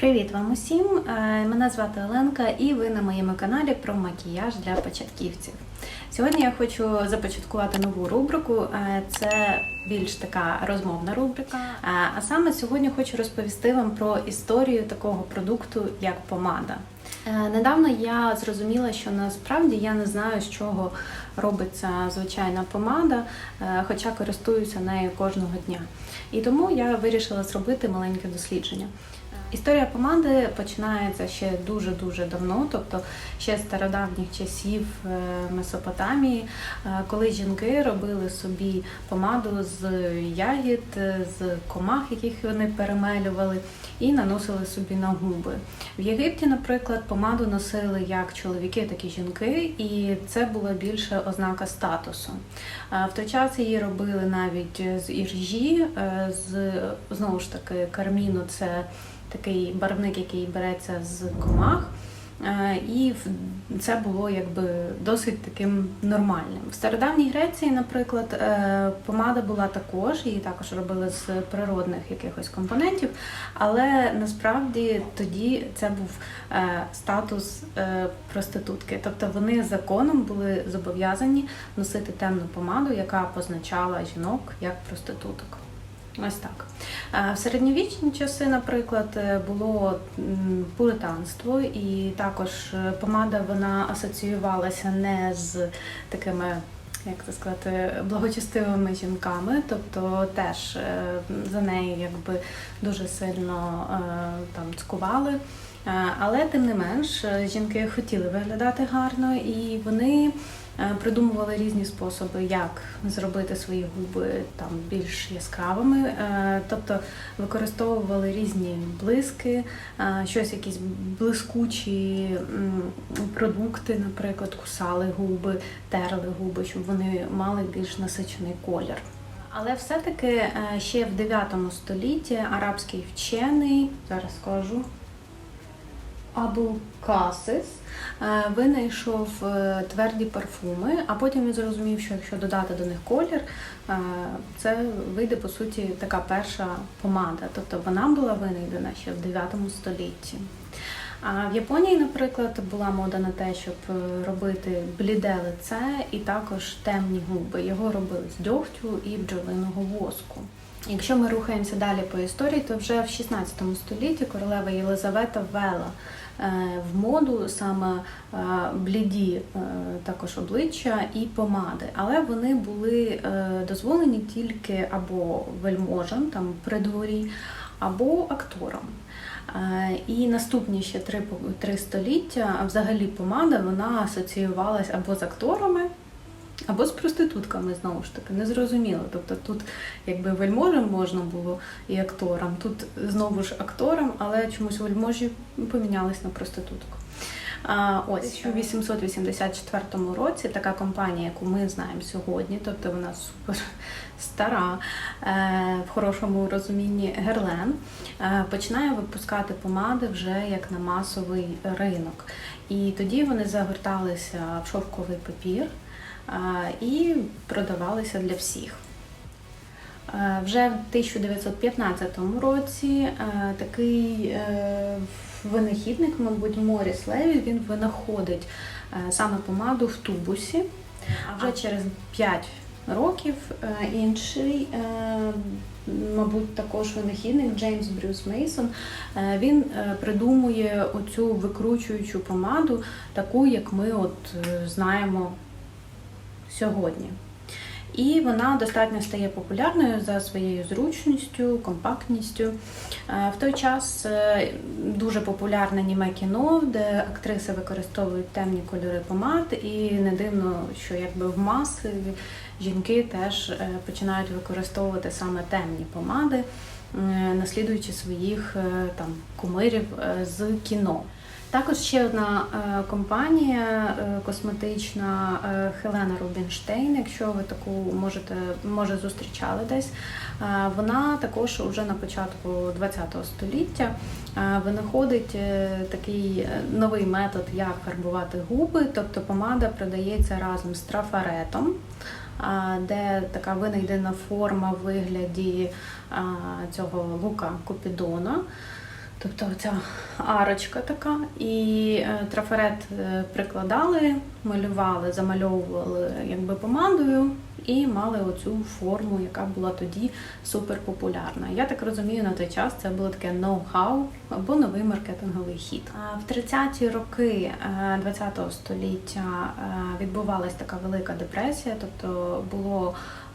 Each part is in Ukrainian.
Привіт вам усім! Е, Мене звати Оленка, і ви на моєму каналі про макіяж для початківців. Сьогодні я хочу започаткувати нову рубрику. Е, Це більш така розмовна рубрика. Е, А саме сьогодні хочу розповісти вам про історію такого продукту, як помада. Недавно я зрозуміла, що насправді я не знаю, з чого робиться звичайна помада, е, хоча користуюся нею кожного дня. І тому я вирішила зробити маленьке дослідження. Історія помади починається ще дуже-дуже давно, тобто ще з стародавніх часів е, Месопотамії, е, коли жінки робили собі помаду з ягід, з комах, яких вони перемелювали, і наносили собі на губи. В Єгипті, наприклад, помаду носили як чоловіки, так і жінки, і це була більше ознака статусу. Е, В той час її робили навіть з іржі, е, з знову ж таки карміну це такий барвник, який береться з комах. Е, І це було якби досить таким нормальним. В стародавній Греції, наприклад, е, помада була також, її також робили з природних якихось компонентів, але насправді тоді це був е, статус проститутки. Тобто вони законом були зобов'язані носити темну помаду, яка позначала жінок як проституток. Ось так. Е, В середньовічні часи, наприклад, е, було пуританство, і також е, помада вона асоціювалася не з такими. Як це сказати, благочестивими жінками, тобто теж за нею якби дуже сильно там цкували. Але тим не менш, жінки хотіли виглядати гарно, і вони е, придумували різні способи, як зробити свої губи там більш яскравими. Е, Тобто використовували різні блиски, е, щось якісь блискучі продукти, наприклад, кусали губи, терли губи, щоб вони мали більш насичений колір. Але все-таки ще в 9 столітті арабський вчений, зараз скажу, Абу Касис е, винайшов е, тверді парфуми, а потім він зрозумів, що якщо додати до них колір, е, це вийде по суті така перша помада. Тобто вона була винайдена ще в 9 столітті. А в Японії, наприклад, була мода на те, щоб робити бліде лице і також темні губи. Його робили з дьогтю і бджолиного воску. Якщо ми рухаємося далі по історії, то вже в 16 столітті королева Єлизавета ввела в моду саме е, бліді е, також обличчя і помади, але вони були е, дозволені тільки або вельможам там при дворі, або акторам. Е, І наступні ще три, три століття взагалі помада вона асоціювалась або з акторами, або з проститутками, знову ж таки, незрозуміло. Тобто тут якби вельможам можна було і акторам, тут знову ж акторам, але чомусь вельможі помінялись на проститутку. А, ось у 884 році така компанія, яку ми знаємо сьогодні, тобто вона супер стара, е, в хорошому розумінні Герлен, е, починає випускати помади вже як на масовий ринок. І тоді вони загорталися в шовковий папір і продавалися для всіх. Вже в 1915 році такий е, винахідник, мабуть, Моріс Леві, він винаходить е, саме помаду в тубусі. А вже через 5 років е, інший, мабуть, також винахідник Джеймс Брюс Мейсон, він придумує оцю викручуючу помаду, таку, як ми от знаємо сьогодні. І вона достатньо стає популярною за своєю зручністю, компактністю. Е, В той час е, дуже популярне німе кіно, де актриси використовують темні кольори помад, і не дивно, що якби в маси жінки теж е, починають використовувати саме темні помади, наслідуючи своїх там кумирів з кіно. Також ще одна е, компанія е, косметична е, Хелена Рубінштейн, якщо ви таку можете може зустрічали десь. Вона також вже на початку ХХ століття винаходить такий новий метод, як фарбувати губи, тобто помада продається разом з трафаретом. Де така винайдена форма в вигляді цього лука Купідона. Тобто ця арочка така, і е, трафарет е, прикладали, малювали, замальовували якби помадою і мали оцю форму, яка була тоді супер популярна. Я так розумію, на той час це було таке ноу-хау або новий маркетинговий хід. В 30-ті роки е, 20-го століття е, відбувалась така велика депресія, тобто було е,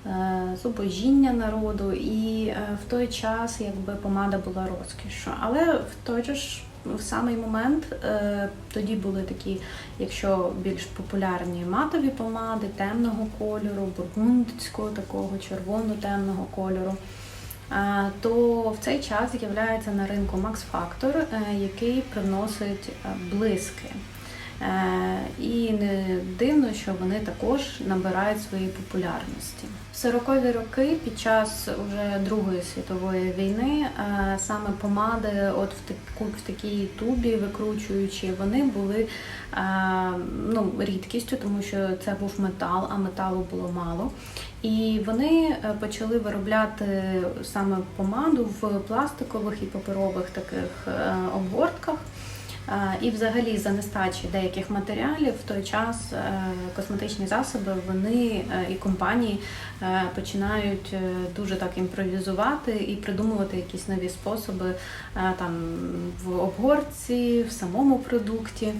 зубожіння народу, і е, в той час якби помада була розкішю. Але в той же ж в самий момент е, тоді були такі, якщо більш популярні матові помади темного кольору, бургундського такого червоно-темного кольору. То в цей час з'являється на ринку Max Factor, е, який приносить е, блиски. Е, І не дивно, що вони також набирають свої популярності. В 40-ві роки під час уже Другої світової війни е, саме помади, от в таку в такій тубі викручуючі, вони були е, ну, рідкістю, тому що це був метал, а металу було мало. І вони почали виробляти саме помаду в пластикових і паперових таких обгортках. І взагалі за нестачі деяких матеріалів в той час е, косметичні засоби вони е, і компанії е, починають дуже так імпровізувати і придумувати якісь нові способи там в обгортці, в самому продукті.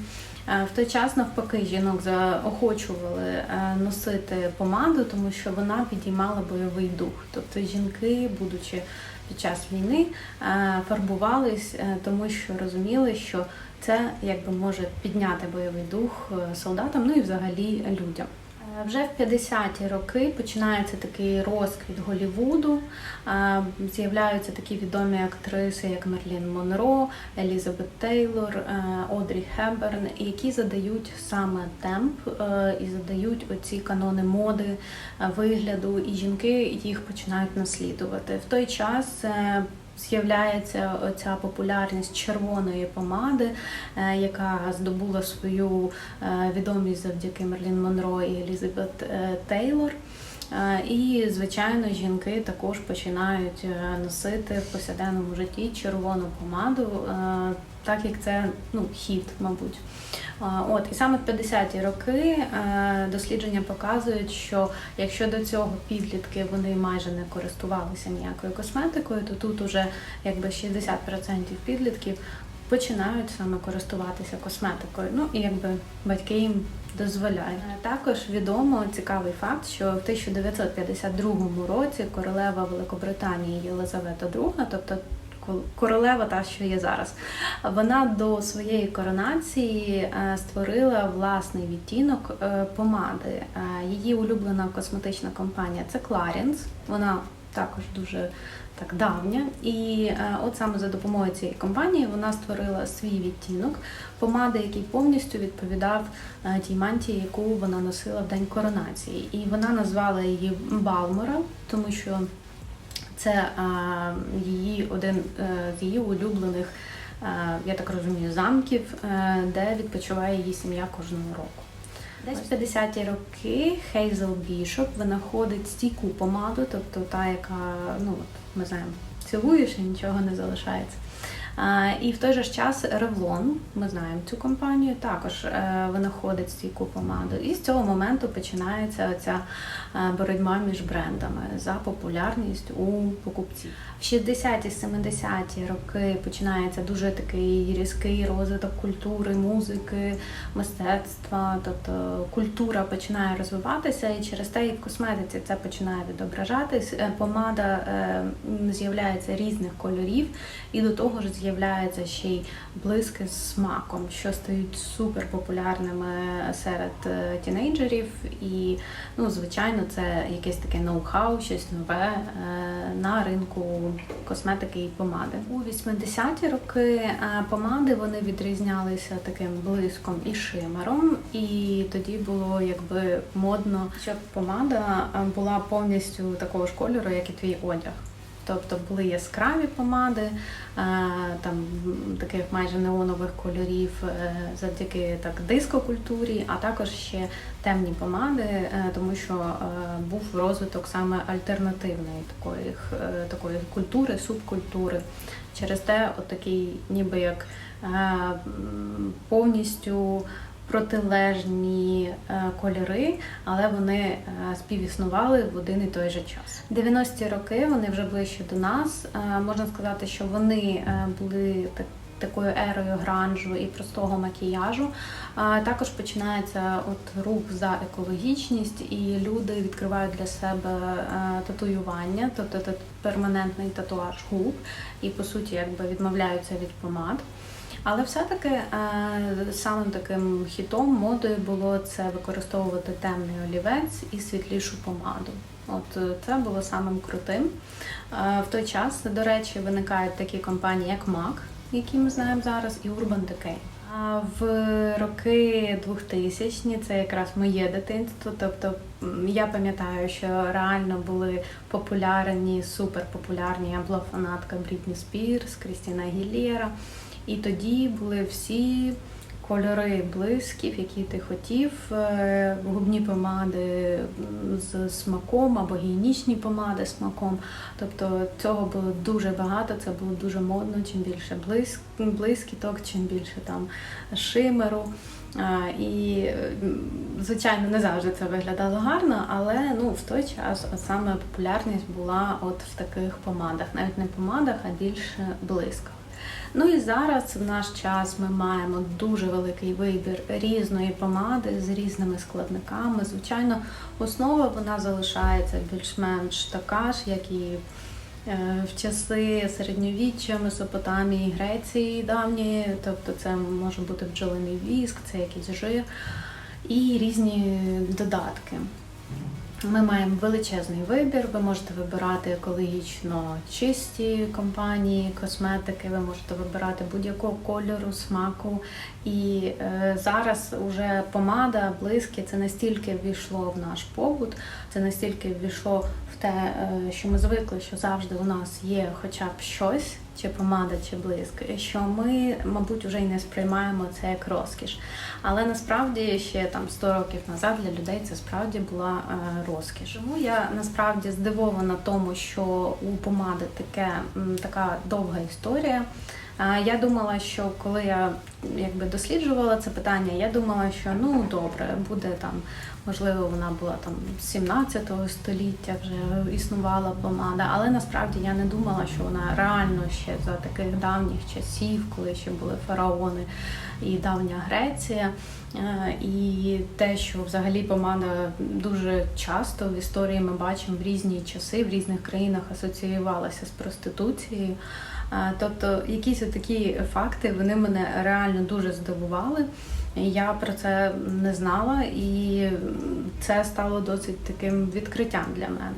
В той час навпаки жінок заохочували носити помаду, тому що вона підіймала бойовий дух. Тобто жінки, будучи під час війни, фарбувались, тому що розуміли, що це якби може підняти бойовий дух е, солдатам, ну і взагалі людям. Е, Вже в 50-ті роки починається такий розквіт Голівуду. Е, З'являються такі відомі актриси, як Мерлін Монро, Елізабет Тейлор, Одрі Хеберн, які задають саме темп і задають оці канони моди, вигляду, і жінки їх починають наслідувати. В той час з'являється оця популярність червоної помади, е, яка здобула свою е, відомість завдяки Мерлін Монро і Елізабет е, Тейлор. І, звичайно, жінки також починають носити в повсякденному житті червону помаду, так як це ну, хід, мабуть. От і саме в 50-ті роки е, дослідження показують, що якщо до цього підлітки вони майже не користувалися ніякою косметикою, то тут уже якби 60% підлітків починають саме користуватися косметикою. Ну і якби батьки їм дозволяють. Також відомо цікавий факт, що в 1952 році королева Великобританії Єлизавета II, тобто королева, та що є зараз, вона до своєї коронації е, створила власний відтінок е, помади. Е, Її улюблена косметична компанія це Clarins. Вона також дуже так давня. І от саме за допомогою цієї компанії вона створила свій відтінок помади, який повністю відповідав тій мантії, яку вона носила в день коронації. І вона назвала її Балмора, тому що це її один е, з її улюблених, е, я так розумію, замків, е, де відпочиває її сім'я кожного року. Десь в 50-ті роки Хейзел Бішоп винаходить стійку помаду, тобто та, яка, ну от ми знаємо, цілуєш і нічого не залишається. І в той же час Revlon, ми знаємо цю компанію, також е, винаходить стійку помаду. І з цього моменту починається ця боротьба між брендами за популярність у покупців. В 60-ті, 70-ті роки починається дуже такий різкий розвиток культури, музики, мистецтва, тобто культура починає розвиватися, і через те і в косметиці це починає відображатись. Е, Помада е, з'являється різних кольорів, і до того ж з'являються ще й блиски з смаком, що стають супер популярними серед е, тінейджерів. І, ну, звичайно, це якесь таке ноу-хау, щось нове е, на ринку косметики і помади. У 80-ті роки е, помади вони відрізнялися таким блиском і шимером, і тоді було якби модно, щоб помада була повністю такого ж кольору, як і твій одяг. Тобто були яскраві помади, е, там таких майже неонових кольорів е, завдяки так дискокультурі, а також ще темні помади, е, тому що був розвиток саме альтернативної такої, такої культури, субкультури. Через те, от такий, ніби як повністю протилежні е, кольори, але вони е, співіснували в один і той же час. 90-ті роки вони вже ближче до нас. Е, Можна сказати, що вони були так. Такою ерою гранжу і простого макіяжу. А також починається от рух за екологічність, і люди відкривають для себе татуювання, тобто перманентний татуаж губ, і по суті якби відмовляються від помад. Але все-таки е, самим таким хітом модою було це використовувати темний олівець і світлішу помаду. От е, це було самим крутим. Е, В той час, до речі, виникають такі компанії, як MAC, які ми знаємо зараз, і Urban Decay. А в роки 2000 це якраз моє дитинство. Тобто я пам'ятаю, що реально були популярні, суперпопулярні. Я була фанатка Брітні Спірс, Крістіна Гілєра. І тоді були всі кольори блисків, які ти хотів, е, губні помади з смаком або гігієнічні помади з смаком. Тобто цього було дуже багато, це було дуже модно. Чим більше блиск, блискіток, чим більше там шимеру. І, е, звичайно, не завжди це виглядало гарно, але ну, в той час саме популярність була от в таких помадах, навіть не помадах, а більше блисках. Ну і зараз в наш час ми маємо дуже великий вибір різної помади з різними складниками. Звичайно, основа вона залишається більш-менш така ж, як і е, в часи середньовіччя, Месопотамії, Греції давньої, тобто це може бути бджолиний віск, це якийсь жир і різні додатки. Ми маємо величезний вибір. Ви можете вибирати екологічно чисті компанії, косметики, ви можете вибирати будь-якого кольору, смаку. І е, зараз уже помада, блиски це настільки ввійшло в наш побут, це настільки ввійшло в те, е, що ми звикли, що завжди у нас є хоча б щось, чи помада, чи блиск, що ми, мабуть, вже й не сприймаємо це як розкіш. Але насправді ще там 100 років назад для людей це справді була е, розкіш. Тому я насправді здивована тому, що у помади таке така довга історія. Я думала, що коли я якби досліджувала це питання, я думала, що ну добре, буде там, можливо, вона була там з 17 століття вже існувала помада, але насправді я не думала, що вона реально ще за таких давніх часів, коли ще були фараони і давня Греція. І те, що взагалі помада дуже часто в історії ми бачимо в різні часи, в різних країнах асоціювалася з проституцією. Тобто якісь такі факти вони мене реально дуже здивували. Я про це не знала, і це стало досить таким відкриттям для мене.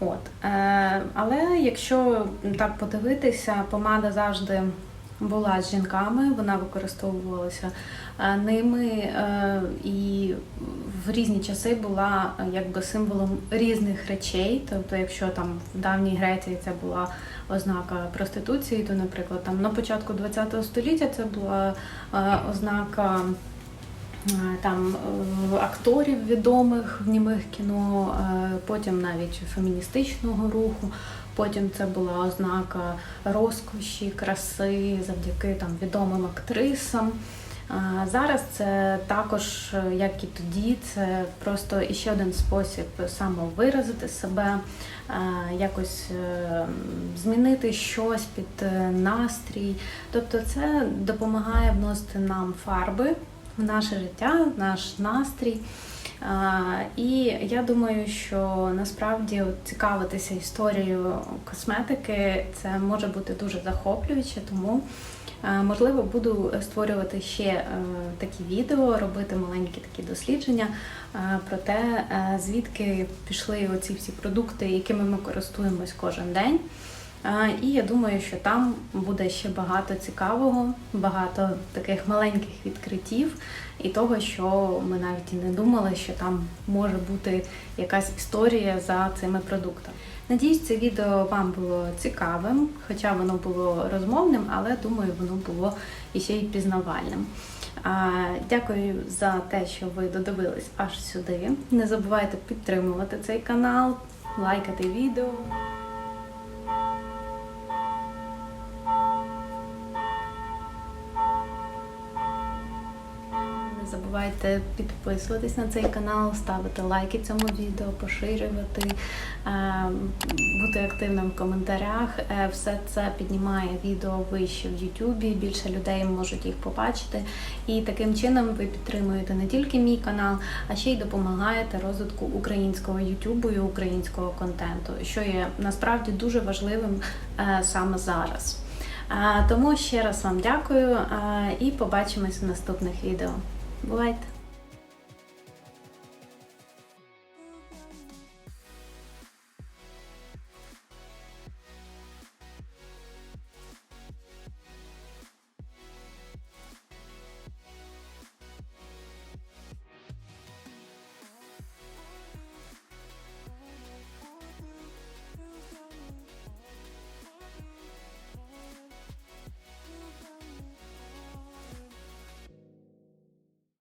От. Е, Але якщо так подивитися, помада завжди була з жінками, вона використовувалася е, ними е, і в різні часи була якби символом різних речей. Тобто, якщо там в давній Греції це була ознака проституції, то, наприклад, там на початку ХХ століття це була е, ознака. е, Там е, акторів відомих в німих кіно, потім навіть феміністичного руху. Потім це була ознака розкоші, краси завдяки там відомим актрисам. Зараз це також, як і тоді, це просто іще один спосіб самовиразити себе, якось е, змінити щось під е, настрій. Тобто це допомагає вносити нам фарби в наше життя, в наш настрій. І я думаю, що насправді цікавитися історією косметики це може бути дуже захоплююче, тому можливо буду створювати ще е, такі відео, робити маленькі такі дослідження е, про те, е, звідки пішли оці всі продукти, якими ми користуємось кожен день. Е, І я думаю, що там буде ще багато цікавого, багато таких маленьких відкриттів і того, що ми навіть і не думали, що там може бути якась історія за цими продуктами. Надіюсь, це відео вам було цікавим, хоча воно було розмовним, але думаю, воно було іще й пізнавальним. Дякую за те, що ви додивились аж сюди. Не забувайте підтримувати цей канал, лайкати відео. Забувайте підписуватись на цей канал, ставити лайки цьому відео, поширювати, е, бути активним в коментарях. Е, Все це піднімає відео вище в Ютубі, більше людей можуть їх побачити. І таким чином ви підтримуєте не тільки мій канал, а ще й допомагаєте розвитку українського Ютубу і українського контенту, що є насправді дуже важливим е, саме зараз. Тому ще раз вам дякую і побачимось в наступних відео. Бувайте!